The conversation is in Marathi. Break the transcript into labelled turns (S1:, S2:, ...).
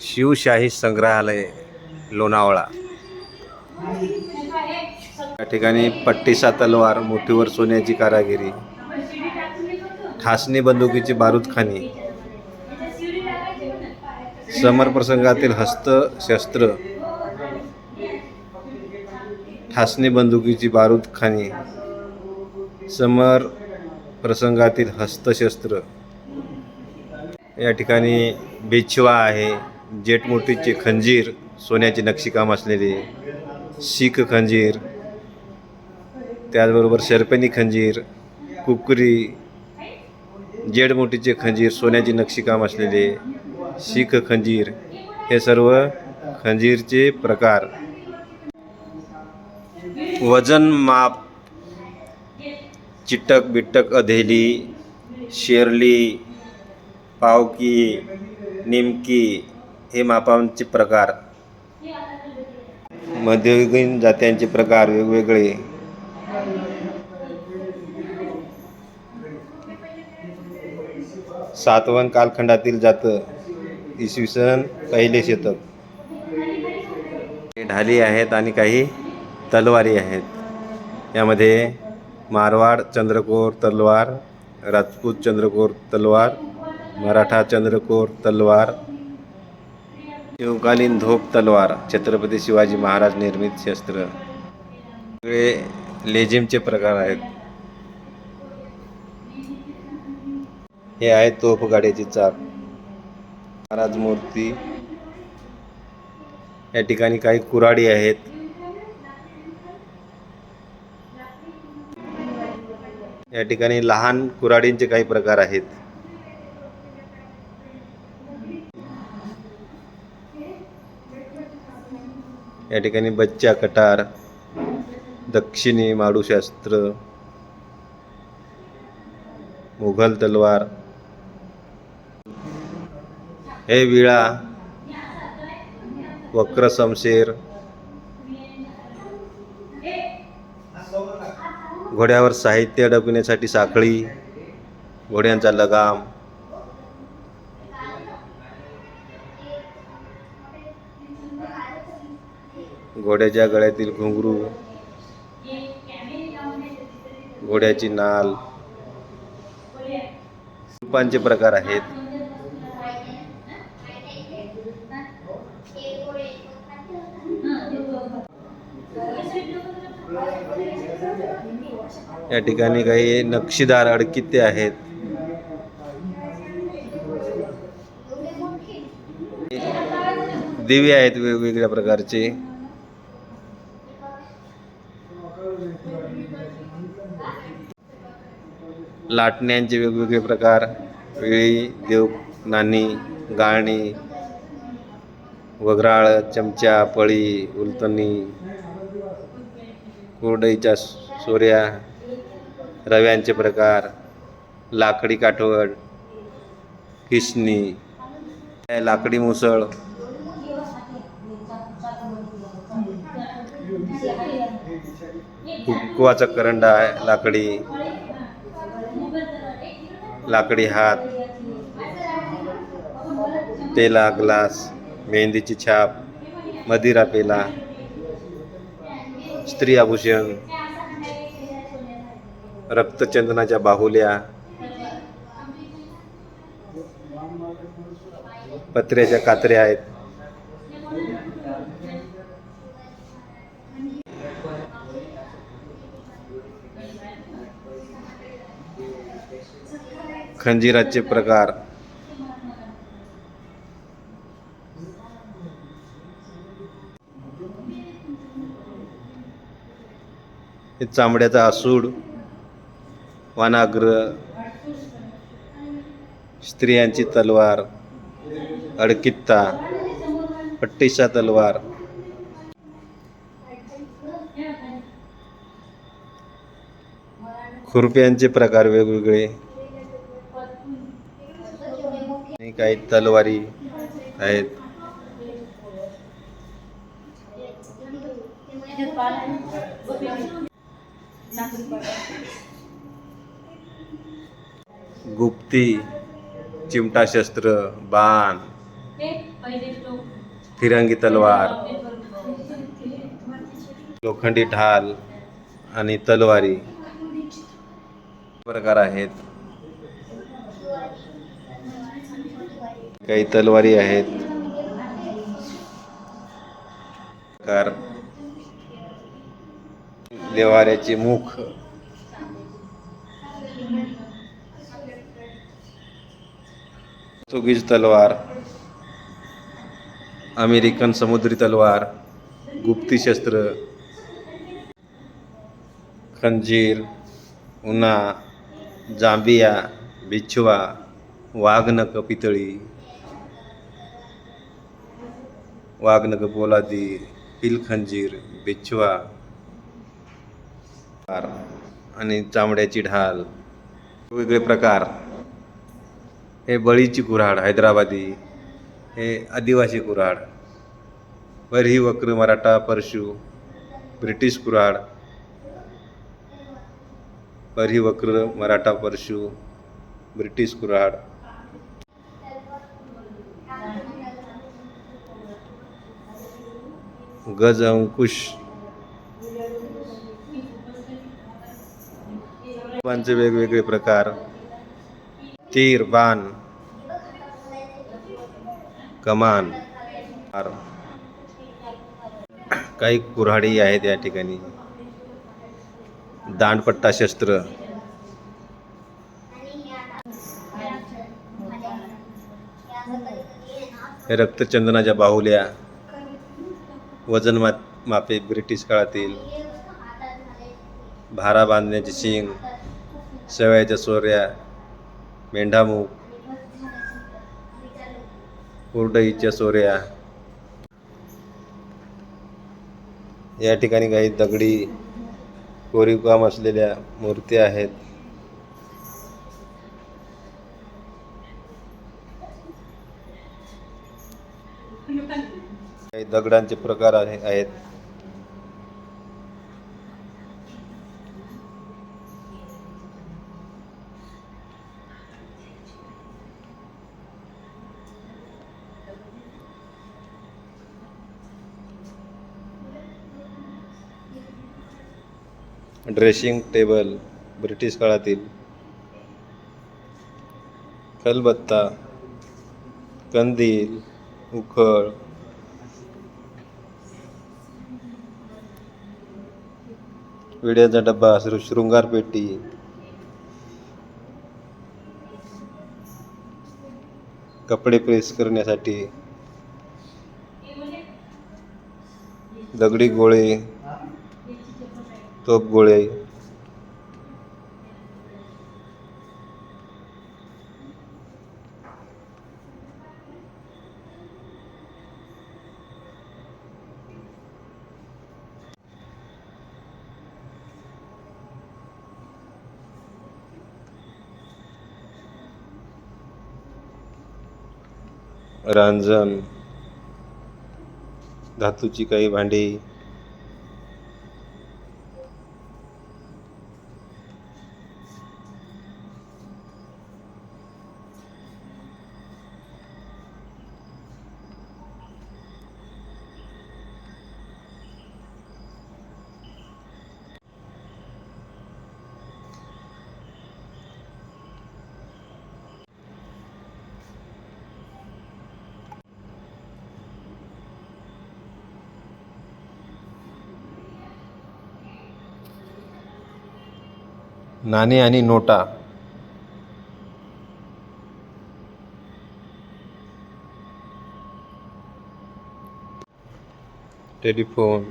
S1: शिवशाही संग्रहालय लोणावळा. या ठिकाणी पट्टीसा तलवार मोठीवर सोन्याची कारागिरी ठासणी बंदुकीची बारूदखानी समर प्रसंगातील हस्तशस्त्र ठासणी बंदुकीची बारूदखानी समर प्रसंगातील हस्तशस्त्र. या ठिकाणी बेछवा आहे. जेटमोटीचे खंजीर सोन्याचे नक्षीकाम असलेले शीख खंजीर त्याचबरोबर शर्पणी खंजीर कुकरी जेडमोटीचे खंजीर सोन्याचे नक्षीकाम असलेले शीख खंजीर हे सर्व खंजीरचे प्रकार. वजन माप चिटक बिटक अधेली शेरली पावकी निमकी हे मापांचे प्रकार. मध्ययुगीन जात्यांचे प्रकार वेगवेगळे. सातवन कालखंडातील जातं. इसवी सन पहिले शतक. हे ढाली आहेत आणि काही तलवारी आहेत. यामध्ये मारवाड चंद्रकोर तलवार राजपूत चंद्रकोर तलवार मराठा चंद्रकोर तलवार शिवकालीन धोप तलवार छत्रपती शिवाजी महाराज निर्मित शस्त्र. सगळे लेझिमचे प्रकार आहेत. हे आहे तोफगाड्याची चाक. महाराज मूर्ती या ठिकाणी काही कुराडी आहेत. या ठिकाणी लहान कुराडींचे काही प्रकार आहेत. या ठिकाणी बच्चा कटार दक्षिणी माडूशास्त्र मुघल तलवार हे विळा वक्र समशेर घोड्यावर साहित्य अडकविण्यासाठी साखळी घोड्यांचा लगाम घोड्याच्या गळ्यातील घुंगरू घोड्याची नाल. सुपांचे प्रकार आहेत. या ठिकाणी काही नक्षीदार अडकित्ते आहेत. दिवे आहेत वेगवेगळ्या प्रकारचे. लाटण्यांचे वेगवेगळे प्रकार वेळी देव नाणी गाळणी वगराळ चमचा पळी उलतणी कुरडईच्या सोऱ्या रव्यांचे प्रकार लाकडी काठवड किसणी लाकडी मुसळ. कुकवाचा करंडा आहे लाकडी. लाकडी हात पेला ग्लास मेहंदीची छाप मदिरा पेला स्त्री आभूषण रक्तचंदनाच्या बाहुल्या पत्र्याच्या कात्र्या आहेत. खंजिराचे प्रकार. हे चांबड्याचा आसूड वानाग्र स्त्रियांची तलवार अडकित्ता पट्टीसा तलवार. खुरप्यांचे प्रकार वेगवेगळे. आणि काही तलवारी आहेत. गुप्ती चिमटा शस्त्र बाण फिरंगी तलवार लोखंडी ढाल आणि तलवारी. प्रकार आहेत. काही तलवारी आहेत. कार. देवाऱ्याचे मुख. पोर्तुगीज तलवार. अमेरिकन समुद्री तलवार. गुप्ती शस्त्र. खंजीर. उन्हा. जांबिया. बिछवा वाघनक पितळी वाघनक पोलादी पिलखंजीर बिछवा आणि चामड्याची ढाल. वेगवेगळे प्रकार. हे बळीची कुऱ्हाड हैदराबादी. हे आदिवासी कुऱ्हाड. बरही वक्र मराठा परशू ब्रिटिश कुऱ्हाड. बरही वक्र मराठा परशू. ब्रिटिश कुऱ्हाड. गज अंकुश. बाणचे वेगवेगळे प्रकार. तीर बाण. कमान. आर- काही कुऱ्हाडी आहेत या ठिकाणी. दांडपट्टा शस्त्र. रक्तचंदनाच्या बाहुल्या वजन मा मापे ब्रिटिश काळातील भारा बांधण्याचे शिंग शेवयाच्या सोऱ्या मेंढामुख उरडईच्या सोऱ्या. या ठिकाणी काही दगडी कोरीवकाम असलेल्या मूर्त्या आहेत. दगडांचे प्रकार आहेत. ड्रेसिंग टेबल ब्रिटिश काळातील. कलबत्ता कंदील उखळ विड्याचा डब्बा शृ- शृंगार पेटी. कपडे प्रेस करण्यासाठी. दगडी गोळे तोप गोळे. रांजण धातूची काही भांडी नाणे आणि नोटा टेलिफोन